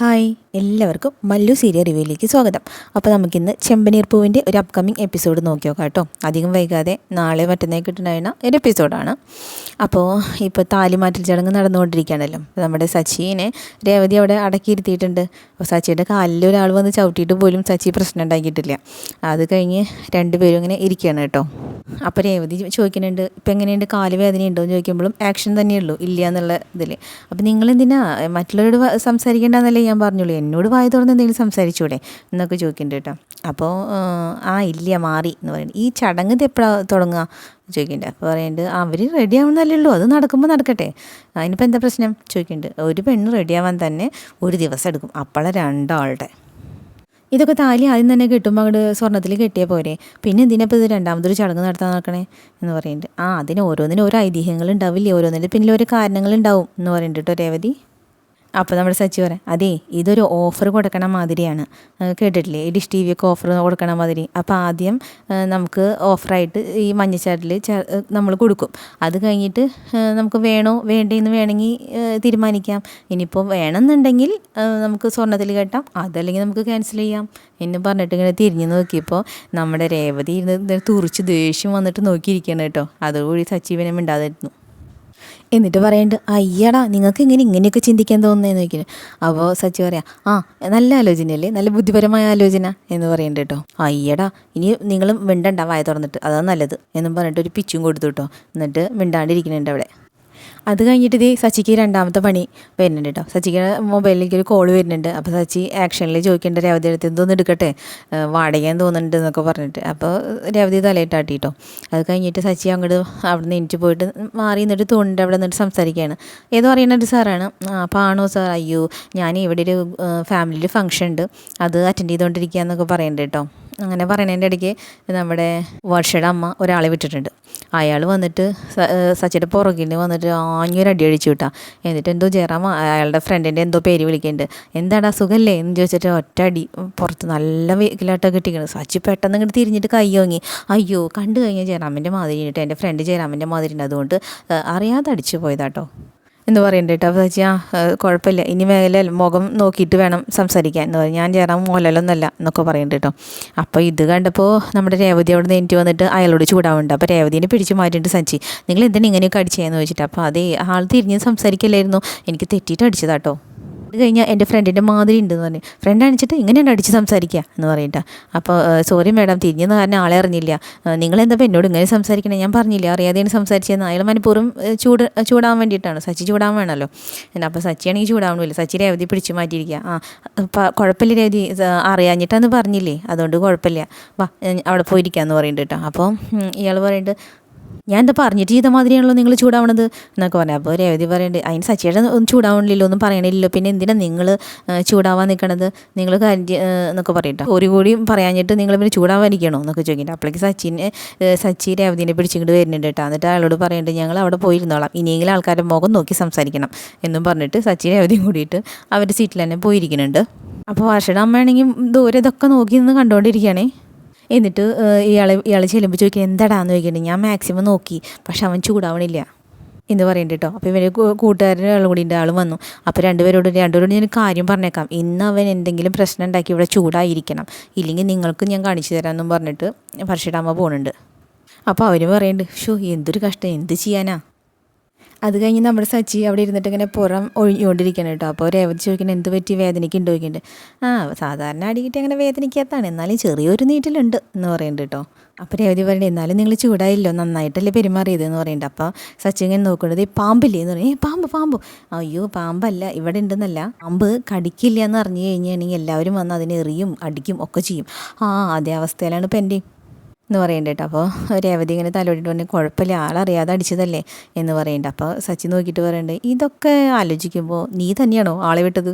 Hi എല്ലാവർക്കും Mallu serial റിവ്യൂയിലേക്ക് സ്വാഗതം. അപ്പോൾ നമുക്കിന്ന് ചെമ്പനീർ പൂവിന്റെ ഒരു അപ്കമിങ് എപ്പിസോഡ് നോക്കി നോക്കാം കേട്ടോ. അധികം വൈകാതെ നാളെ മറ്റന്നേ കിട്ടുന്ന ഒരു എപ്പിസോഡാണ് അപ്പോൾ ഇപ്പോൾ താലിമാറ്റൽ ചടങ്ങ് നടന്നുകൊണ്ടിരിക്കുകയാണല്ലോ. നമ്മുടെ സച്ചിനെ രേവതി അവിടെ അടക്കിയിരുത്തിയിട്ടുണ്ട്. അപ്പോൾ സച്ചിയുടെ കാലിൽ ഒരാൾ വന്ന് ചവിട്ടിയിട്ട് പോലും സച്ചി പ്രശ്നം ഉണ്ടാക്കിയിട്ടില്ല. അത് കഴിഞ്ഞ് രണ്ടുപേരും ഇങ്ങനെ ഇരിക്കുകയാണ് കേട്ടോ. അപ്പോൾ രേവതി ചോദിക്കുന്നുണ്ട് ഇപ്പം എങ്ങനെയുണ്ട്? കാൽ വേദന ഉണ്ടോ? എന്ന് ചോദിക്കുമ്പോഴും ആക്ഷൻ തന്നെയുള്ളൂ ഇല്ല എന്നുള്ള ഇതിൽ അപ്പോൾ നിങ്ങളെന്തിനാ? മറ്റുള്ളവരോട് വ- സംസാരിക്കേണ്ടെന്നല്ലേ ഞാൻ പറഞ്ഞുള്ളൂ എന്നോട് വായ തുറന്ന് എന്തെങ്കിലും സംസാരിച്ചൂടെ? എന്നൊക്കെ ചോദിക്കുന്നുണ്ട് കേട്ടോ. അപ്പോൾ ആ ഇല്ല മാറി എന്ന് പറയുന്നത് ഈ ചടങ്ങ് ഇത് എപ്പോഴാണ് തുടങ്ങുക? ചോദിക്കുന്നുണ്ട് അപ്പോൾ പറയുന്നുണ്ട് അവർ റെഡി ആവുന്നല്ലേ ഉള്ളൂ അത് നടക്കുമ്പോൾ നടക്കട്ടെ. അതിനിപ്പോൾ എന്താ പ്രശ്നം? ചോദിക്കുന്നുണ്ട് ഒരു പെണ്ണ് റെഡി ആവാൻ തന്നെ ഒരു ദിവസം എടുക്കും അപ്പോഴാണ് രണ്ടാളുടെ. ഇതൊക്കെ താലി ആദ്യം തന്നെ കെട്ടുമ്പോൾ അങ്ങോട്ട് സ്വർണത്തിൽ കെട്ടിയാൽ പോരെ. പിന്നെ എന്തിനപ്പോൾ ഇത് രണ്ടാമതൊരു ചടങ്ങ് നടത്താൻ നടക്കണേ? എന്ന് പറയുന്നുണ്ട് ആ അതിന് ഓരോന്നിനും ഓരോ ഐതിഹ്യങ്ങൾ ഉണ്ടാവില്ലേ? ഓരോന്നിന്റെ പിന്നിൽ ഓരോ കാരണങ്ങൾ ഉണ്ടാവും എന്ന് പറയുന്നുണ്ട് കേട്ടോ രേവതി. അപ്പോൾ നമ്മുടെ സച്ചി പറയാം അതേ ഇതൊരു ഓഫർ കൊടുക്കണ മാതിരിയാണ്. കേട്ടിട്ടില്ലേ? ഈ ഡിഷ് ടി വിയൊക്കെ ഓഫർ കൊടുക്കണ മാതിരി. അപ്പോൾ ആദ്യം നമുക്ക് ഓഫറായിട്ട് ഈ മഞ്ഞച്ചാട്ടിൽ നമ്മൾ കൊടുക്കും. അത് കഴിഞ്ഞിട്ട് നമുക്ക് വേണോ വേണ്ടേന്ന് വേണമെങ്കിൽ തീരുമാനിക്കാം. ഇനിയിപ്പോൾ വേണമെന്നുണ്ടെങ്കിൽ നമുക്ക് സ്വർണത്തിൽ കെട്ടാം. അതല്ലെങ്കിൽ നമുക്ക് ക്യാൻസൽ ചെയ്യാം. എന്ന് പറഞ്ഞിട്ട് ഇങ്ങനെ തിരിഞ്ഞു നോക്കിയപ്പോൾ നമ്മുടെ രേവതി ഇരുന്ന് തുറിച്ച് ദേഷ്യം വന്നിട്ട് നോക്കിയിരിക്കണം കേട്ടോ. അതുകൂടി സച്ചീവനെ മിണ്ടാതിരുന്നു. എന്നിട്ട് പറയണ്ട് അയ്യടാ നിങ്ങൾക്ക് ഇങ്ങനെ ഇങ്ങനെയൊക്കെ ചിന്തിക്കാൻ തോന്നുന്നതെന്ന് ചോദിക്കുന്നു അപ്പോൾ സച്ചി പറയാം ആ നല്ല ആലോചനയല്ലേ നല്ല ബുദ്ധിപരമായ ആലോചന എന്ന് പറയുന്നുണ്ട് കേട്ടോ അയ്യടാ ഇനി നിങ്ങളും മിണ്ടണ്ട വായ തുറന്നിട്ട് അതാണ് നല്ലത് എന്നും പറഞ്ഞിട്ട് ഒരു പിച്ചും കൊടുത്തു കേട്ടോ എന്നിട്ട് മിണ്ടാണ്ടിരിക്കുന്നുണ്ട് അവിടെ. അത് കഴിഞ്ഞിട്ട് ഇതേ സച്ചിക്ക് രണ്ടാമത്തെ പണി വരുന്നുണ്ട് കേട്ടോ. സച്ചിക്ക് മൊബൈലിലേക്ക് ഒരു കോൾ വരുന്നുണ്ട്. അപ്പോൾ സച്ചി ആക്ഷനിൽ ചോദിക്കേണ്ട രേവതി എടുത്ത് എന്തോന്ന് എടുക്കട്ടെ? വാടകയാൻ തോന്നുന്നുണ്ട് എന്നൊക്കെ പറഞ്ഞിട്ട്. അപ്പോൾ രേവതി തലയിട്ടാട്ടി കേട്ടോ. അത് കഴിഞ്ഞിട്ട് സച്ചി അങ്ങോട്ട് അവിടെ നിന്ന് എനിക്ക് പോയിട്ട് മാറി നിന്നിട്ട് തോണിന്റെ അവിടെ നിന്നിട്ട് സംസാരിക്കുകയാണ്. ഏതോ അറിയണ ഒരു സാറാണ് അപ്പോൾ ആണോ സാർ? അയ്യോ ഞാൻ ഇവിടെ ഒരു ഫാമിലിയിൽ ഫംഗ്ഷൻ ഉണ്ട്. അത് അറ്റൻഡ് ചെയ്തുകൊണ്ടിരിക്കുക എന്നൊക്കെ പറയുന്നുണ്ട് കേട്ടോ. അങ്ങനെ പറയുന്നതിന്റെ ഇടയ്ക്ക് നമ്മുടെ വർഷയുടെ അമ്മ ഒരാളെ വിട്ടിട്ടുണ്ട്. അയാൾ വന്നിട്ട് സച്ചിയുടെ പുറകിൽ വന്നിട്ട് ആഞ്ഞൊരു അടി അടിച്ചു വിട്ടാ. എന്നിട്ട് എന്തോ ജയറാം അയാളുടെ ഫ്രണ്ടിന്റെ എന്തോ പേര് വിളിക്കുന്നുണ്ട്. എന്താടാ സുഖല്ലേ? എന്ന് ചോദിച്ചിട്ട് ഒറ്റ അടി പുറത്ത് നല്ല വെയിലായിട്ടൊക്കെ കിട്ടിക്കുന്നത് സച്ചി പെട്ടെന്ന് ഇങ്ങോട്ട് തിരിഞ്ഞിട്ട് കൈ വാങ്ങി അയ്യോ കണ്ടു കഴിഞ്ഞാൽ ജയറാമിന്റെ മാതിരി എന്റെ ഫ്രണ്ട് ജയറാമിന്റെ മാതിരി ഉണ്ട്. അതുകൊണ്ട് അറിയാതെ അടിച്ചു പോയതാട്ടോ. എന്ന് പറയുന്നുണ്ട് കേട്ടോ അപ്പോൾ ചേച്ചി ആ കുഴപ്പമില്ല. ഇനി മേലെ മുഖം നോക്കിയിട്ട് വേണം സംസാരിക്കാൻ എന്ന് പറയും. ഞാൻ ചേരാൻ മോലലൊന്നല്ല എന്നൊക്കെ പറയുന്നുണ്ട് കേട്ടോ അപ്പോൾ ഇത് കണ്ടപ്പോൾ നമ്മുടെ രേവതി അവിടെ നിന്ന് എനിക്ക് വന്നിട്ട് അയാളോട് ചൂടാവുന്നുണ്ട് അപ്പോൾ രേവതിനെ പിടിച്ച് മാറ്റിയിട്ട് സഞ്ചി നിങ്ങൾ എന്തിനാണ് ഇങ്ങനെയൊക്കെ അടിച്ചതെന്ന് ചോദിച്ചിട്ട്. അപ്പോൾ അതേ ആൾ തിരിഞ്ഞ് സംസാരിക്കില്ലായിരുന്നു. എനിക്ക് തെറ്റിയിട്ട് അടിച്ചതാട്ടോ അത് കഴിഞ്ഞാൽ എന്റെ ഫ്രണ്ടിന്റെ മാതിരി ഉണ്ടെന്ന് പറഞ്ഞു. ഫ്രണ്ട് അണിച്ചിട്ട് ഇങ്ങനെയാണ് അടിച്ച് സംസാരിക്കുക എന്ന് പറയട്ടെ. അപ്പോൾ സോറി മാഡം തിരിഞ്ഞെന്ന് കാരണം ആളെ അറിഞ്ഞില്ല. നിങ്ങളെന്താ എന്നോട് ഇങ്ങനെ സംസാരിക്കണേ? ഞാൻ പറഞ്ഞില്ല. അറിയാതെയാണ് സംസാരിച്ചതെന്ന്. അയാൾ മനഃപൂർവം ചൂട് ചൂടാൻ വേണ്ടിയിട്ടാണ്. സച്ചി ചൂടാൻ വേണമല്ലോ. അപ്പോൾ സച്ചിയാണെങ്കിൽ ചൂടാവണമില്ല. സച്ചി രേവതി പിടിച്ചു മാറ്റിയിരിക്കുക ആ കുഴപ്പമില്ല രേവതി. അറിയാഞ്ഞിട്ടാന്ന് പറഞ്ഞില്ലേ? അതുകൊണ്ട് കുഴപ്പമില്ല. വാ അവിടെ പോയിരിക്കാമെന്ന് പറയുന്നുണ്ട് കേട്ടോ. അപ്പോൾ ഇയാൾ പറയുന്നുണ്ട് ഞാൻ എന്താ പറഞ്ഞിട്ട് ചെയ്ത മാതിരിയാണല്ലോ നിങ്ങൾ ചൂടാവണത് എന്നൊക്കെ പറഞ്ഞു. അപ്പോൾ രേവതി പറയുന്നുണ്ട് അതിന് സച്ചിയുടെ ഒന്നും ചൂടാവണില്ലല്ലോ ഒന്നും പറയണില്ലല്ലോ. പിന്നെ എന്തിനാ നിങ്ങൾ ചൂടാവാൻ നിൽക്കണത് നിങ്ങൾ കാര്യം എന്നൊക്കെ പറയട്ടോ. ഒരു കൂടി പറയാഞ്ഞിട്ട് നിങ്ങൾ പിന്നെ ചൂടാവാനിരിക്കണോ എന്നൊക്കെ ചോദിക്കട്ടെ അപ്പോഴേക്ക് സച്ചിനെ സച്ചി രേവതിനെ പിടിച്ചിങ്ങോട്ട് വരുന്നുണ്ട് കേട്ടോ. എന്നിട്ട് അയാളോട് പറയുന്നുണ്ട് ഞങ്ങൾ അവിടെ പോയിരുന്നോളാം. ഇനിയെങ്കിലും ആൾക്കാരുടെ മുഖം നോക്കി സംസാരിക്കണം. എന്നും പറഞ്ഞിട്ട് സച്ചി രേവതിയും കൂടിയിട്ട് അവരുടെ സീറ്റിൽ തന്നെ പോയിരിക്കുന്നുണ്ട്. അപ്പോൾ വർഷയുടെ അമ്മയാണെങ്കിൽ ദൂരെ ഇതൊക്കെ നോക്കി നിന്ന് കണ്ടുകൊണ്ടിരിക്കുകയാണേ എന്നിട്ട് ഇയാളെ ഇയാളെ ചെല്ലുമ്പോൾ ചോദിക്കുക എന്താടാന്ന് ചോദിക്കുന്നുണ്ട് ഞാൻ മാക്സിമം നോക്കി പക്ഷെ അവൻ ചൂടാവണില്ല. എന്ന് പറയുന്നുണ്ട് കേട്ടോ അപ്പോൾ ഇവർ കൂട്ടുകാരൻ ആളും കൂടി ഉണ്ട് ആളും വന്നു. അപ്പോൾ രണ്ടുപേരോട് രണ്ടുപേരോട് ഞാൻ കാര്യം പറഞ്ഞേക്കാം. ഇന്ന് അവൻ എന്തെങ്കിലും പ്രശ്നം ഉണ്ടാക്കി ഇവിടെ ചൂടായിരിക്കണം. ഇല്ലെങ്കിൽ നിങ്ങൾക്ക് ഞാൻ കാണിച്ചു തരാമെന്നും പറഞ്ഞിട്ട് വർഷയുടെ പോകുന്നുണ്ട് അപ്പോൾ അവർ പറയുന്നുണ്ട് ഷോ എന്തൊരു കഷ്ടം എന്ത് ചെയ്യാനാ? അത് കഴിഞ്ഞ് നമ്മുടെ സച്ചി അവിടെ ഇരുന്നിട്ട് ഇങ്ങനെ പുറം ഒഴിഞ്ഞുകൊണ്ടിരിക്കണം കേട്ടോ. അപ്പോൾ രേവതി ചോദിക്കുന്നത് എന്ത് പറ്റി? വേദനയ്ക്കുണ്ടോ? ചോദിക്കുന്നുണ്ട്. ആ സാധാരണ അടിക്കിട്ട് അങ്ങനെ വേദനിക്കാത്താണ് എന്നാലും ചെറിയൊരു നീറ്റിലുണ്ട് എന്ന് പറയുന്നുണ്ട് കേട്ടോ. അപ്പോൾ രേവതി പറയുന്നത് എന്നാലും നിങ്ങൾ ചൂടായില്ലോ നന്നായിട്ടല്ലേ പെരുമാറിയത് എന്ന് പറയുന്നുണ്ട്. അപ്പോൾ സച്ചി ഇങ്ങനെ നോക്കുന്നത് ഈ പാമ്പില്ലേ? എന്ന് പറയും. ഏ പാമ്പ് പാമ്പ്. അയ്യോ പാമ്പല്ല ഇവിടെ ഉണ്ടെന്നല്ല. പാമ്പ് കടിക്കില്ല എന്ന് അറിഞ്ഞു കഴിഞ്ഞാണെങ്കിൽ എല്ലാവരും വന്ന് അതിനെ എറിയും അടിക്കും ഒക്കെ ചെയ്യും. ആ അതേ അവസ്ഥയിലാണ് ഇപ്പം എന്റെയും എന്ന് പറയുന്നുണ്ട് അപ്പോൾ രേവതി ഇങ്ങനെ തലോടിയിട്ട് പറഞ്ഞു കുഴപ്പമില്ല ആളറിയാതെ അടിച്ചതല്ലേ എന്ന് പറയുന്നുണ്ട് അപ്പോൾ സച്ചി നോക്കിയിട്ട് പറയുന്നുണ്ട് ഇതൊക്കെ ആലോചിക്കുമ്പോൾ നീ തന്നെയാണോ ആളെ വിട്ടത്?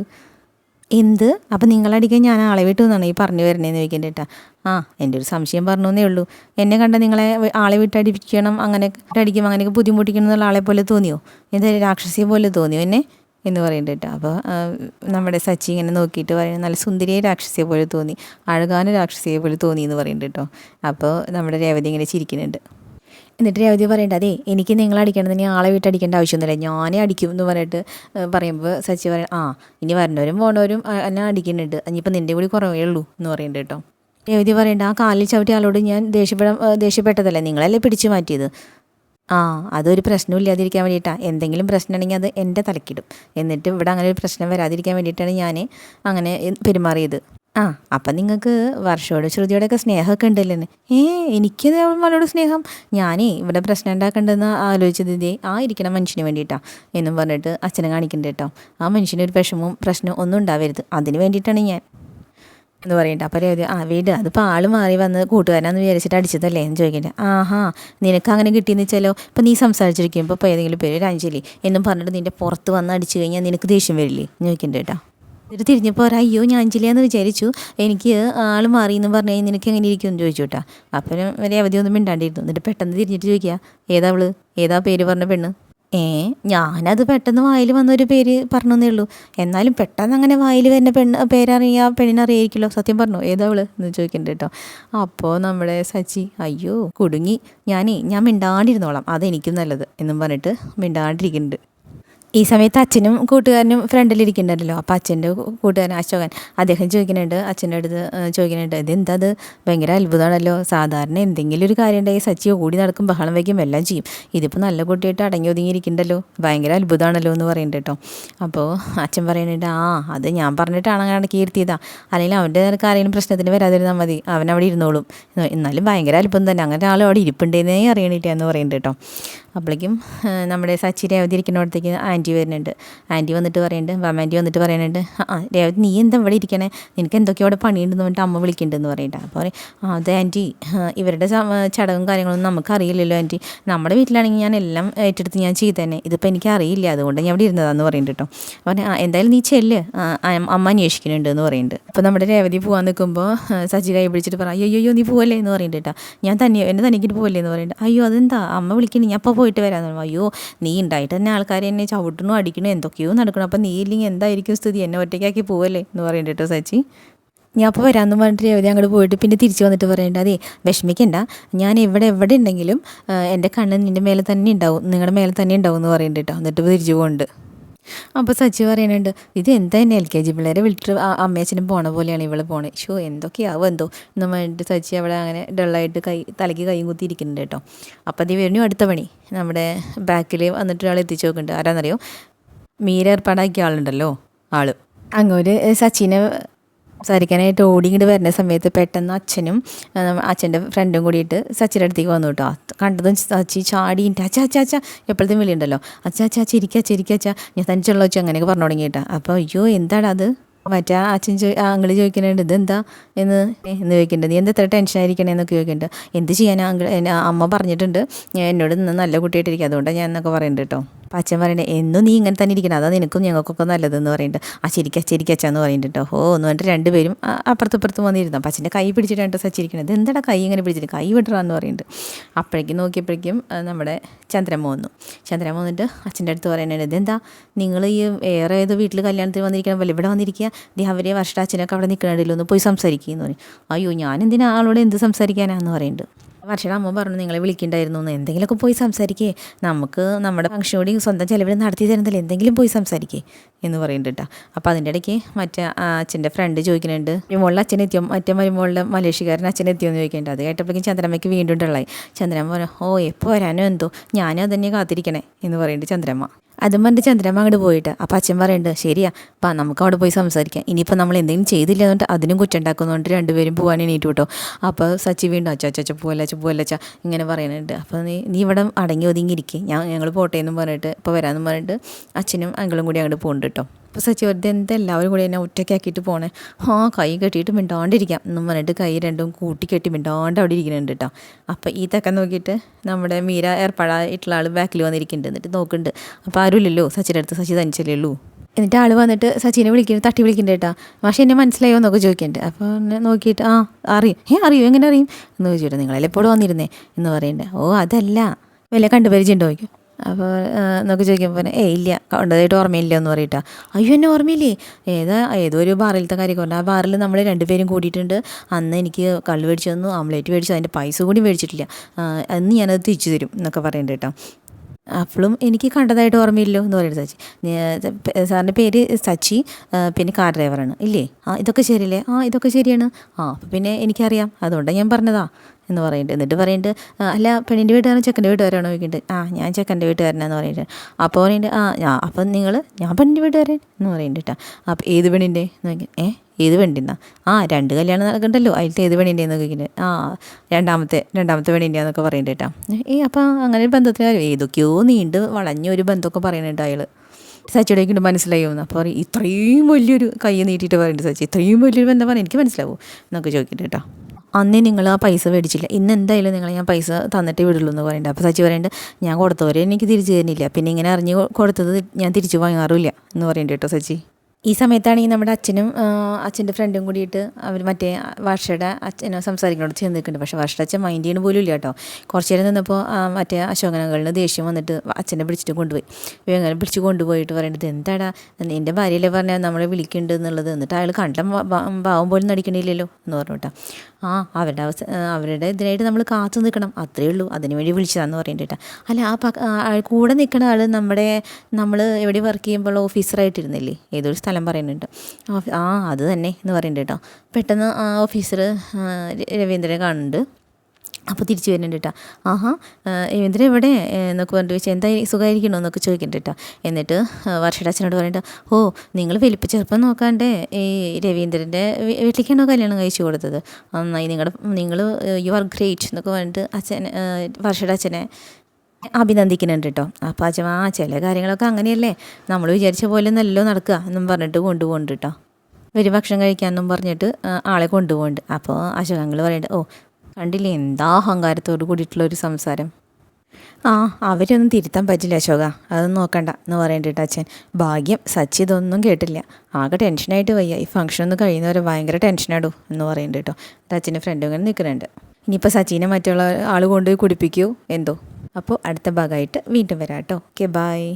എന്ത്? അപ്പം നിങ്ങളടിക്കാൻ ഞാൻ ആളെ വിട്ടു എന്നാണ് ഈ പറഞ്ഞു വരണേന്ന് ചോദിക്കേണ്ട ആ എന്റെ ഒരു സംശയം പറഞ്ഞേ ഉള്ളൂ. എന്നെ കണ്ട നിങ്ങളെ ആളെ വിട്ടടിപ്പിക്കണം അങ്ങനെ അടിക്കും അങ്ങനെയൊക്കെ ബുദ്ധിമുട്ടിക്കണം എന്നുള്ള ആളെ പോലെ തോന്നിയോ? എന്തായാലും രാക്ഷസിയെ പോലെ തോന്നിയോ എന്നെ? എന്ന് പറയുന്നുണ്ട് കേട്ടോ. അപ്പോൾ നമ്മുടെ സച്ചി ഇങ്ങനെ നോക്കിയിട്ട് പറയുന്നത് നല്ല സുന്ദരിയെ രാക്ഷസിയെ പോലെ തോന്നി അഴകാന രാക്ഷസിയെ പോലെ തോന്നി എന്ന് പറയുന്നുണ്ട് കേട്ടോ. അപ്പോൾ നമ്മുടെ രേവതി ഇങ്ങനെ ചിരിക്കുന്നുണ്ട്. എന്നിട്ട് രേവതി പറയണ്ട അതെ എനിക്ക് നിങ്ങൾ അടിക്കണമെന്ന് ഇനി ആളെ വീട്ട് അടിക്കേണ്ട ആവശ്യമൊന്നുമില്ല. ഞാനേ അടിക്കും എന്ന് പറഞ്ഞിട്ട് പറയുമ്പോൾ സച്ചി പറയും ആ ഇനി വരണവരും പോണവരും എന്നെ അടിക്കുന്നുണ്ട്. ഇനിയിപ്പോൾ നിന്റെ കൂടി കുറവേ ഉള്ളൂ എന്ന് പറയുന്നുണ്ട് കേട്ടോ. രേവതി പറയണ്ട ആ കാലിൽ ചവിട്ടിയ ആളോട് ഞാൻ ദേഷ്യപ്പെടാൻ ദേഷ്യപ്പെട്ടതല്ലേ? നിങ്ങളല്ലേ പിടിച്ചു മാറ്റിയത്? ആ അതൊരു പ്രശ്നം ഇല്ലാതിരിക്കാൻ വേണ്ടിയിട്ടാണ് എന്തെങ്കിലും പ്രശ്നമുണ്ടെങ്കിൽ അത് എന്റെ തലക്കിടും. എന്നിട്ട് ഇവിടെ അങ്ങനെ ഒരു പ്രശ്നം വരാതിരിക്കാൻ വേണ്ടിയിട്ടാണ് ഞാൻ അങ്ങനെ പെരുമാറിയത്. ആ അപ്പം നിങ്ങൾക്ക് വർഷയോട് ശ്രുതിയോടൊക്കെ സ്നേഹമൊക്കെ ഉണ്ടല്ലേ ഏ എനിക്ക് അവളോട് സ്നേഹം. ഞാനേ ഇവിടെ പ്രശ്നം ഉണ്ടാക്കണ്ടെന്ന് ആലോചിച്ചത് ഇതേ ആ ഇരിക്കണം മനുഷ്യന് വേണ്ടിയിട്ടാണ് എന്നും പറഞ്ഞിട്ട് അച്ഛനെ കാണിക്കണ്ട കേട്ടോ ആ മനുഷ്യന് ഒരു വിഷമവും പ്രശ്നവും ഒന്നും ഉണ്ടാവരുത്. അതിന് വേണ്ടിയിട്ടാണ് ഞാൻ. എന്ന് പറയട്ടെ അപ്പോൾ രേവതി ആ വീട്. അതിപ്പോൾ ആൾ മാറി വന്ന് കൂട്ടുകാരനാന്ന് വിചാരിച്ചിട്ട് അടിച്ചതല്ലേ? എന്ന് ചോദിക്കട്ടെ ആഹാ നിനക്ക് അങ്ങനെ കിട്ടിയെന്ന് വെച്ചാലോ? ഇപ്പം നീ സംസാരിച്ചിരിക്കുമ്പോൾ ഇപ്പോൾ ഏതെങ്കിലും പേര് ഒരു അഞ്ജലി എന്നും പറഞ്ഞിട്ട് നിന്റെ പുറത്ത് വന്ന് അടിച്ചു കഴിഞ്ഞാൽ നിനക്ക് ദേഷ്യം വരില്ലേ? എന്ന് ചോദിക്കണ്ട കേട്ടോ. എന്നിട്ട് തിരിഞ്ഞപ്പോൾ പറയാം അയ്യോ ഞാൻ അഞ്ജലിയാന്ന് വിചാരിച്ചു എനിക്ക് ആൾ മാറി എന്ന് പറഞ്ഞു കഴിഞ്ഞാൽ നിനക്ക് എങ്ങനെ ഇരിക്കും? എന്ന് ചോദിച്ചു കേട്ടാ. അപ്പം രേവതി ഒന്നും മിണ്ടാണ്ടിരുന്നു. എന്നിട്ട് പെട്ടെന്ന് തിരിഞ്ഞിട്ട് ചോദിക്കുക ഏതാ അവൾ? ഏതാ പേര് പറഞ്ഞ പെണ്ണ്? ഏ ഞാനത് പെട്ടെന്ന് വായിൽ വന്നൊരു പേര് പറഞ്ഞേ ഉള്ളൂ. എന്നാലും പെട്ടെന്ന് അങ്ങനെ വായിൽ വരുന്ന പെണ്ണ് പേരറിയാ പെണ്ണിനറിയായിരിക്കുമല്ലോ. സത്യം പറഞ്ഞു? ഏതവൾ എന്ന് ചോദിക്കണ്ട കേട്ടോ. അപ്പോൾ നമ്മുടെ സച്ചി അയ്യോ കുടുങ്ങി. ഞാനേ ഞാൻ മിണ്ടാണ്ടിരുന്നോളാം. അതെനിക്കും നല്ലത് എന്നും പറഞ്ഞിട്ട് മിണ്ടാണ്ടിരിക്കുന്നുണ്ട്. ഈ സമയത്ത് അച്ഛനും കൂട്ടുകാരനും ഫ്രണ്ടിലിരിക്കുന്നുണ്ടല്ലോ അപ്പോൾ അച്ഛന്റെ കൂട്ടുകാരൻ അശോകൻ അദ്ദേഹം ചോദിക്കുന്നുണ്ട് അച്ഛന്റെ അടുത്ത് ചോദിക്കുന്നുണ്ട് ഇതെന്താ അത്? ഭയങ്കര അത്ഭുതമാണല്ലോ സാധാരണ എന്തെങ്കിലും ഒരു കാര്യം ഉണ്ടെങ്കിൽ സച്ചി കൂടി നടക്കും ബഹളം വയ്ക്കും എല്ലാം ചെയ്യും. ഇതിപ്പോൾ നല്ല കുട്ടിയായിട്ട് അടങ്ങി ഒതുങ്ങിയിരിക്കണ്ടല്ലോ ഭയങ്കര അത്ഭുതമാണല്ലോ എന്ന് പറയുന്നുണ്ട് കേട്ടോ. അപ്പോൾ അച്ഛൻ പറയുന്നുണ്ട് ആ അത് ഞാൻ പറഞ്ഞിട്ടാണ് അങ്ങനെ കീർത്തിയതാ. അല്ലെങ്കിൽ അവന്റെ നിനക്ക് ആരെങ്കിലും പ്രശ്നത്തിന് വരാതിരുന്നാൽ മതി. അവൻ അവിടെ ഇരുന്നോളും. എന്നാലും ഭയങ്കര അത്ഭുതം തന്നെ. അങ്ങനെ ആൾ അവിടെ ഇരിപ്പുണ്ടെന്നേ അറിയണില്ല എന്ന് പറയുന്നുണ്ട് കേട്ടോ. അപ്പോഴേക്കും നമ്മുടെ സച്ചി രേവതി ഇരിക്കുന്നിടത്തേക്ക് ആന്റി വരുന്നുണ്ട്. ആന്റി വന്നിട്ട് പറയുന്നുണ്ട് വമാന്റി വന്നിട്ട് പറയുന്നുണ്ട് ആ രേവതി നീ എന്താ ഇവിടെ ഇരിക്കണേ? നിനക്ക് എന്തൊക്കെയോ അവിടെ പണിയുണ്ടെന്ന് പറഞ്ഞിട്ട് അമ്മ വിളിക്കുന്നുണ്ടെന്ന് പറയണ്ട. അപ്പോൾ പറയും ആ അതെ ആന്റി ഇവരുടെ ചടങ്ങും കാര്യങ്ങളൊന്നും നമുക്കറിയില്ലല്ലോ ആന്റി. നമ്മുടെ വീട്ടിലാണെങ്കിൽ ഞാൻ എല്ലാം ഏറ്റെടുത്ത് ഞാൻ ചെയ്തു തന്നെ ഇതിപ്പോൾ എനിക്ക് അറിയില്ല. അതുകൊണ്ട് ഞാൻ ഇവിടെ ഇരുന്നതാന്ന് പറയുന്നുണ്ട് കേട്ടോ അപ്പോൾ എന്തായാലും നീ ചെല്ല്. അമ്മ അന്വേഷിക്കുന്നുണ്ട് എന്ന് പറയുന്നുണ്ട് അപ്പോൾ നമ്മുടെ രേവതി പോകാൻ നിൽക്കുമ്പോൾ സജി കൈ പിടിച്ചിട്ട് പറയാം അയ്യോ അയ്യോ നീ പോവല്ലേ? എന്ന് പറയുന്നുണ്ട് കേട്ടോ ഞാൻ തന്നെ എന്നെ തനിക്കിട്ട് പോവല്ലേ? എന്ന് പറയുന്നുണ്ട് അയ്യോ അതെന്താ? അമ്മ വിളിക്കണേ ഞാൻ അപ്പോൾ പോയിട്ട് വരാൻ തുടങ്ങും. അയ്യോ നീ ഉണ്ടായിട്ട് തന്നെ ആൾക്കാർ എന്നെ ചവിട്ടണു അടിക്കണു എന്തൊക്കെയോ നടക്കണം. അപ്പോൾ നീ ഇല്ലെങ്കിൽ എന്തായിരിക്കും സ്ഥിതി? എന്നെ ഒറ്റയ്ക്കാക്കി പോവല്ലേ എന്ന് പറയണ്ട കേട്ടോ സച്ചി. ഞാൻ അപ്പോൾ വരാമെന്ന് പറഞ്ഞിട്ട് രേവതി അങ്ങോട്ട് പോയിട്ട് പിന്നെ തിരിച്ച് വന്നിട്ട് പറയേണ്ട. അതെ വിഷമിക്കണ്ട. ഞാൻ എവിടെ എവിടെ ഉണ്ടെങ്കിലും എന്റെ കണ്ണ് നിന്റെ മേലെ തന്നെ ഉണ്ടാവും നിങ്ങളുടെ മേലെ തന്നെ ഉണ്ടാവും എന്ന് പറയണ്ട കേട്ടോ. എന്നിട്ട് തിരിച്ചു പോകുന്നുണ്ട് അപ്പോൾ സച്ചി പറയുന്നുണ്ട് ഇത് എന്താ തന്നെ എൽ കെ ജി പിള്ളേരെ വിളിച്ചിട്ട് ആ- അമ്മയച്ഛനും പോണ പോലെയാണ് ഇവൾ പോണേ. ഷോ എന്തൊക്കെയാവും എന്തോ. എന്ന് സച്ചി അവിടെ അങ്ങനെ ഡള്ളായിട്ട് കൈ തലയ്ക്ക് കൈയും കുത്തി ഇരിക്കുന്നുണ്ട് കേട്ടോ. അപ്പോൾ അത് വരുന്നു അടുത്ത പണി. നമ്മുടെ ബാക്കിൽ വന്നിട്ട് ഒരാൾ എത്തിച്ചു നോക്കുന്നുണ്ട്. ആരാന്നറിയോ? മീര ഏർപ്പാടാക്കിയ ആളുണ്ടല്ലോ ആൾ. അങ്ങോട്ട് സച്ചിനെ സംസാരിക്കാനായിട്ട് ഓടിയിട്ട് വരുന്ന സമയത്ത് പെട്ടെന്ന് അച്ഛനും അച്ഛന്റെ ഫ്രണ്ടും കൂടിയിട്ട് സച്ചിന്റെ അടുത്തേക്ക് വന്നു കേട്ടോ. കണ്ടതും സച്ചി ചാടിയിട്ട് അച്ഛ അച്ഛ അച്ഛാ. എപ്പോഴത്തേക്കും വിളിയുണ്ടല്ലോ. അച്ഛാ അച്ഛാ ചിരിക്കാ ചിരിക്കാ ഞാൻ തനിച്ചുള്ള വെച്ച് അങ്ങനെയൊക്കെ പറഞ്ഞു തുടങ്ങിയിട്ടാ അപ്പോൾ അയ്യോ എന്താണ് അത്? മറ്റേ അച്ഛൻ ചോ അങ്കിൾ ചോദിക്കുന്നുണ്ട് ഇതെന്താ? എന്ന് എന്ന് ചോദിക്കുന്നുണ്ട്. നീ എന്താ ഇത്ര ടെൻഷൻ ആയിരിക്കണേ? എന്നൊക്കെ ചോദിക്കുന്നുണ്ട്. എന്ത് ചെയ്യാനാ? അങ്കിൾ അമ്മ പറഞ്ഞിട്ടുണ്ട്. എന്നോട് നിന്ന് നല്ല കുട്ടിയായിട്ടിരിക്കും. അതുകൊണ്ടാണ് ഞാൻ എന്നൊക്കെ പറയുന്നുണ്ട് കേട്ടോ. അപ്പം പറയണേ എന്നും നീ ഇങ്ങനെ തന്നെ ഇരിക്കണം. അതാ നിനക്കും ഞങ്ങൾക്കൊക്കെ നല്ലതെന്ന് പറയുന്നുണ്ട് ആ ചിരിക്ക ചിരിക്കച്ചാന്ന് പറയുന്നുണ്ട് കേട്ടോ ഓ എന്ന് പറഞ്ഞിട്ട് രണ്ടുപേരും ആ, അപ്പുറത്തും ഇപ്പുറത്തും വന്നിരുന്നു. അപ്പം അച്ഛന്റെ കൈ പിടിച്ചിട്ടാണ് സച്ചിരിക്കണത്. എന്താടാ കൈ ഇങ്ങനെ പിടിച്ചിട്ട്? കൈ വിടറാന്ന് പറയുന്നുണ്ട് അപ്പോഴേക്കും നോക്കിയപ്പോഴേക്കും നമ്മുടെ ചന്ദ്രമ്മ വന്നു. ചന്ദ്രമ്മ വന്നിട്ട് അച്ഛന്റെ അടുത്ത് പറയുന്നുണ്ട് ഇതെന്താ? നിങ്ങൾ ഈ വേറെ ഏത് വീട്ടിൽ കല്യാണത്തിന് വന്നിരിക്കണം പോലെ ഇവിടെ വന്നിരിക്കുക ദേ അവരെ വർഷ അച്ഛനൊക്കെ അവിടെ നിൽക്കണമല്ലോ ഒന്ന് പോയി സംസാരിക്കുന്നു പറയും അയ്യോ ഞാൻ എന്തിനാ ആളോട് എന്ത് സംസാരിക്കാനാന്ന് പറയുന്നുണ്ട് വർഷയുടെ അമ്മ പറഞ്ഞു നിങ്ങളെ വിളിക്കണ്ടായിരുന്നു എന്ന്. എന്തെങ്കിലുമൊക്കെ പോയി സംസാരിക്കേ. നമുക്ക് നമ്മുടെ ഫംഗ്ഷൻ കൂടി സ്വന്തം ചിലവിൽ നടത്തി തരുന്നില്ല എന്തെങ്കിലും പോയി സംസാരിക്കേ എന്ന് പറയുന്നുണ്ട് കേട്ടോ. അപ്പോൾ അതിന്റെ ഇടയ്ക്ക് മറ്റേ അച്ഛന്റെ ഫ്രണ്ട് ചോദിക്കുന്നുണ്ട് മരുമോളിൽ അച്ഛൻ എത്തിയോ? മറ്റേ മരുമോളിലെ മലേഷ്യക്കാരൻ അച്ഛൻ എത്തിയോ? എന്ന് ചോദിക്കുന്നുണ്ട്. അത് കേട്ടപ്പോഴേക്കും ചന്ദ്രമ്മയ്ക്ക് വീണ്ടും ഉണ്ടായി ചന്ദ്രമ്മ പറഞ്ഞു ഓ എപ്പോൾ വരാനോ എന്തോ? ഞാനും അതന്നെ കാത്തിരിക്കണേ എന്ന് പറയുന്നുണ്ട് ചന്ദ്രമ്മ. അതും പറഞ്ഞിട്ട് ചന്ദ്രമ്മ അങ്ങോട്ട് പോയിട്ട്. അപ്പം അച്ഛൻ പറയുന്നുണ്ട് ശരിയാ അപ്പം നമുക്ക് അവിടെ പോയി സംസാരിക്കാം. ഇനിയിപ്പോൾ നമ്മൾ എന്തെങ്കിലും ചെയ്തില്ല എന്നിട്ട് അതിനും കുറ്റുണ്ടാക്കുന്നുണ്ട് രണ്ടുപേരും പോകാൻ എണീറ്റ് കേട്ടോ അപ്പോൾ സച്ചി വീണ്ടും അച്ഛ അച്ഛ പോവല്ല അച്ഛ പോവല്ല അച്ഛ ഇങ്ങനെ പറയുന്നുണ്ട് അപ്പോൾ നീ നീ ഇവിടെ അടങ്ങി ഒതുങ്ങിയിരിക്കേ ഞാൻ ഞങ്ങൾ പോട്ടെ എന്നും പറഞ്ഞിട്ട് ഇപ്പോൾ വരാമെന്നും പറഞ്ഞിട്ട് അച്ഛനും അങ്കിളും കൂടി അങ്ങോട്ട് പോകുന്നുണ്ട് കേട്ടോ അപ്പോൾ സച്ചി വെറുതെ എന്താ കൂടി എന്നെ ഒറ്റയ്ക്കാക്കിയിട്ട് പോണേ? ആ കൈ കെട്ടിയിട്ട് മിണ്ടാണ്ടിരിക്കാം. എന്നും പറഞ്ഞിട്ട് കൈ രണ്ടും കൂട്ടി കെട്ടി മിണ്ടാണ്ട് അവിടെ ഇരിക്കുന്നുണ്ട് കേട്ടോ അപ്പോൾ ഇതൊക്കെ തക്ക നോക്കിയിട്ട് നമ്മുടെ മീര ഏർപ്പാടായിട്ടുള്ള ആൾ ബാക്കിൽ വന്നിരിക്കുന്നുണ്ട്. എന്നിട്ട് നോക്കുന്നുണ്ട്. അപ്പോൾ ആരുമില്ലല്ലോ സച്ചിന്റെ അടുത്ത് സച്ചി തനിച്ചല്ലേ ഉള്ളൂ? എന്നിട്ട് ആൾ വന്നിട്ട് സച്ചിനെ വിളിക്കുന്നു തട്ടി വിളിക്കുന്നുണ്ട് കേട്ടോ പക്ഷേ എന്നെ മനസ്സിലായോ എന്നൊക്കെ ചോദിക്കുന്നുണ്ട്. അപ്പോൾ നോക്കിയിട്ട് ആ അറിയും. ഏ അറിയും? എങ്ങനെ അറിയും? എന്ന് ചോദിച്ചിട്ട് നിങ്ങളെല്ലാം എപ്പോഴും വന്നിരുന്നേ? എന്ന് പറയുന്നുണ്ട്. ഓ അതല്ല. വല്ല കണ്ടുപരിചയം ഉണ്ടോ? ചോദിക്കും. അപ്പോൾ എന്നൊക്കെ ചോദിക്കുമ്പോൾ ഏ ഇല്ല. കണ്ടതായിട്ട് ഓർമ്മയില്ല എന്ന് പറയട്ടാ. അയ്യോ എന്നെ ഓർമ്മയില്ലേ? ഏതാ ഏതോ ഒരു ബാറിലത്തെ കാര്യം കൊണ്ട്. ആ ബാറിൽ നമ്മൾ രണ്ടുപേരും കൂടിയിട്ടുണ്ട്. അന്ന് എനിക്ക് കള്ള് മേടിച്ചു തന്നു ആംലേറ്റ് മേടിച്ചു അതിന്റെ പൈസ കൂടി മേടിച്ചിട്ടില്ല. അന്ന് ഞാനത് തിരിച്ചു തരും എന്നൊക്കെ പറയുന്നുണ്ട് കേട്ടോ. അപ്പോഴും എനിക്ക് കണ്ടതായിട്ട് ഓർമ്മയില്ലോ എന്ന് പറയുന്നത് സച്ചി. സാറിന്റെ പേര് സച്ചി പിന്നെ കാർ ഡ്രൈവറാണ്. ഇല്ലേ? ആ ഇതൊക്കെ ശരിയല്ലേ? ആ ഇതൊക്കെ ശരിയാണ്. ആ അപ്പം പിന്നെ എനിക്കറിയാം. അതുകൊണ്ടാണ് ഞാൻ പറഞ്ഞതാ. എന്ന് പറയുന്നുണ്ട്. എന്നിട്ട് പറയുന്നുണ്ട് അല്ല പെണ്ണിന്റെ വീട്ടുകാരൻ ചെക്കന്റെ വീട്ടുകാരാണോ? ചോദിക്കുന്നുണ്ട്. ആ ഞാൻ ചെക്കന്റെ വീട്ടുകാരനാണെന്ന് പറയുന്നുണ്ട്. അപ്പോൾ പറയുന്നുണ്ട് ആ അപ്പം നിങ്ങൾ ഞാൻ പെണ്ണിന്റെ വീട്ടുകാരൻ എന്ന് പറയുന്നുണ്ട് കേട്ടോ. അപ്പോൾ ഏത് പെണ്ണിന്റെ? എന്ന് ചോദിക്കും ഏ ഏത് പെണ്ണിന്നാ ആ രണ്ട് കല്യാണം നടക്കണ്ടല്ലോ. അതിലത്തെ ഏത് പെണ്ണിന്റെ എന്ന് ചോദിക്കുന്നത് ആ രണ്ടാമത്തെ രണ്ടാമത്തെ പെണ്ണിന്റെ എന്നൊക്കെ പറയുന്നുണ്ട് കേട്ടോ. ഏ അപ്പം അങ്ങനെ ഒരു ബന്ധത്തിൽ ഏതൊക്കെയോ നീണ്ട് വളഞ്ഞൊരു ബന്ധമൊക്കെ പറയുന്നുണ്ട് അയാൾ. സച്ചിയുടെ മനസ്സിലായോ എന്ന്. അപ്പോൾ പറയും ഇത്രയും വലിയൊരു കൈ നീട്ടിയിട്ട് പറയുന്നുണ്ട് സച്ചി. ഇത്രയും വലിയൊരു ബന്ധം പറഞ്ഞാൽ എനിക്ക് മനസ്സിലാവും? എന്നൊക്കെ ചോദിക്കട്ടെ കേട്ടോ. അന്നേ നിങ്ങൾ ആ പൈസ മേടിച്ചില്ല. ഇന്ന് എന്തായാലും നിങ്ങൾ ഞാൻ പൈസ തന്നിട്ട് വിടുള്ളൂ എന്ന് പറയുന്നുണ്ട് അപ്പോൾ സച്ചി പറയുന്നുണ്ട് ഞാൻ കൊടുത്തവരെ എനിക്ക് തിരിച്ചു തരുന്നില്ല. പിന്നെ ഇങ്ങനെ അറിഞ്ഞ് കൊടുത്തത് ഞാൻ തിരിച്ചു വാങ്ങാറില്ല എന്ന് പറയുന്നുണ്ട് കേട്ടോ സച്ചി. ഈ സമയത്താണെങ്കിൽ നമ്മുടെ അച്ഛനും അച്ഛന്റെ ഫ്രണ്ടും കൂടിയിട്ട് അവർ മറ്റേ വർഷയുടെ അച്ഛനോ സംസാരിക്കണോട് ചെന്ന് നിൽക്കുന്നുണ്ട് പക്ഷേ വർഷയുടെ അച്ഛൻ മൈൻഡ് ചെയ്യണ പോലും ഇല്ല കേട്ടോ. കുറച്ച് നേരം നിന്നപ്പോൾ മറ്റേ അശോകനകളിൽ ദേഷ്യം വന്നിട്ട് അച്ഛനെ പിടിച്ചിട്ട് കൊണ്ടുപോയി. ഇവങ്ങനെ പിടിച്ച് കൊണ്ടുപോയിട്ട് പറയുന്നത് എന്താടാ എന്റെ ഭാര്യയല്ലേ പറഞ്ഞാൽ നമ്മളെ വിളിക്കുന്നുണ്ട് എന്നുള്ളത്? എന്നിട്ട് അയാൾ കണ്ട ഭാവം പോലും നടിക്കണില്ലല്ലോ എന്ന് പറഞ്ഞു കേട്ടോ. ആ അവരുടെ അവസ്ഥ അവരുടെ ഇതിനായിട്ട് നമ്മൾ കാത്തു നിൽക്കണം. അത്രയേ ഉള്ളൂ. അതിന് വേണ്ടി വിളിച്ചതാന്ന് പറയേണ്ടിട്ട് അല്ല ആ പക്ക കൂടെ നിൽക്കുന്ന ആൾ നമ്മുടെ നമ്മൾ എവിടെ വർക്ക് ചെയ്യുമ്പോൾ ഓഫീസറായിട്ടിരുന്നില്ലേ ഏതൊരു സ്ഥലം പറയുന്നുണ്ട്. ഓഫീ- ആ അത് തന്നെ എന്ന് പറയുന്നുണ്ട് കേട്ടോ. പെട്ടെന്ന് ആ ഓഫീസർ രവീന്ദ്രനെ കാണുന്നുണ്ട്. അപ്പോൾ തിരിച്ചു വരുന്നുണ്ട് കേട്ടോ. ആഹാ രവീന്ദ്രൻ എവിടെ? എന്നൊക്കെ പറഞ്ഞിട്ട് ചോദിച്ചാൽ എന്താ സുഖമായിരിക്കണോ എന്നൊക്കെ ചോദിക്കുന്നുണ്ട് കേട്ടോ. എന്നിട്ട് വർഷയുടെ അച്ഛനോട് പറഞ്ഞിട്ട് ഓ നിങ്ങൾ വലിപ്പ ചെറുപ്പം നോക്കാണ്ടേ ഈ രവീന്ദ്രന്റെ വീട്ടിലേക്കാണോ കല്യാണം കഴിച്ചു കൊടുത്തത്? നന്നായി നിങ്ങളുടെ നിങ്ങൾ യു ആർ ഗ്രേറ്റ് എന്നൊക്കെ പറഞ്ഞിട്ട് അച്ഛൻ വർഷയുടെ അച്ഛനെ അഭിനന്ദിക്കുന്നുണ്ട് കേട്ടോ. അപ്പോൾ അച്ഛൻ ആ ചില കാര്യങ്ങളൊക്കെ അങ്ങനെയല്ലേ? നമ്മൾ വിചാരിച്ച പോലെ നല്ലോ നടക്കുക എന്നും പറഞ്ഞിട്ട് കൊണ്ടുപോകുന്നുണ്ട് കേട്ടോ. ഒരു ഭക്ഷണം കഴിക്കാമെന്നും പറഞ്ഞിട്ട് ആളെ കൊണ്ടുപോകുന്നുണ്ട്. അപ്പോൾ അശോകങ്ങൾ പറയുന്നുണ്ട് ഓ കണ്ടില്ലേ എന്താ അഹങ്കാരത്തോട് കൂടിയിട്ടുള്ള ഒരു സംസാരം? ആ അവരൊന്നും തിരുത്താൻ പറ്റില്ല അശോക. അതൊന്നും നോക്കണ്ട എന്ന് പറയേണ്ടിട്ട് അച്ഛൻ. ഭാഗ്യം സച്ചി ഇതൊന്നും കേട്ടില്ല. ആകെ ടെൻഷനായിട്ട് വയ്യ. ഈ ഫംഗ്ഷൻ ഒന്ന് കഴിയുന്നവരെ ഭയങ്കര ടെൻഷനാടൂ എന്ന് പറയുന്നുണ്ട് കേട്ടോ. അച്ഛന്റെ ഫ്രണ്ടും ഇങ്ങനെ നിൽക്കുന്നുണ്ട്. ഇനിയിപ്പോൾ സച്ചിനെ മറ്റുള്ള ആൾ കൊണ്ടുപോയി കുടിപ്പിക്കൂ? എന്തോ? അപ്പോൾ അടുത്ത ഭാഗമായിട്ട് വീണ്ടും വരാം കേട്ടോ. Okay bye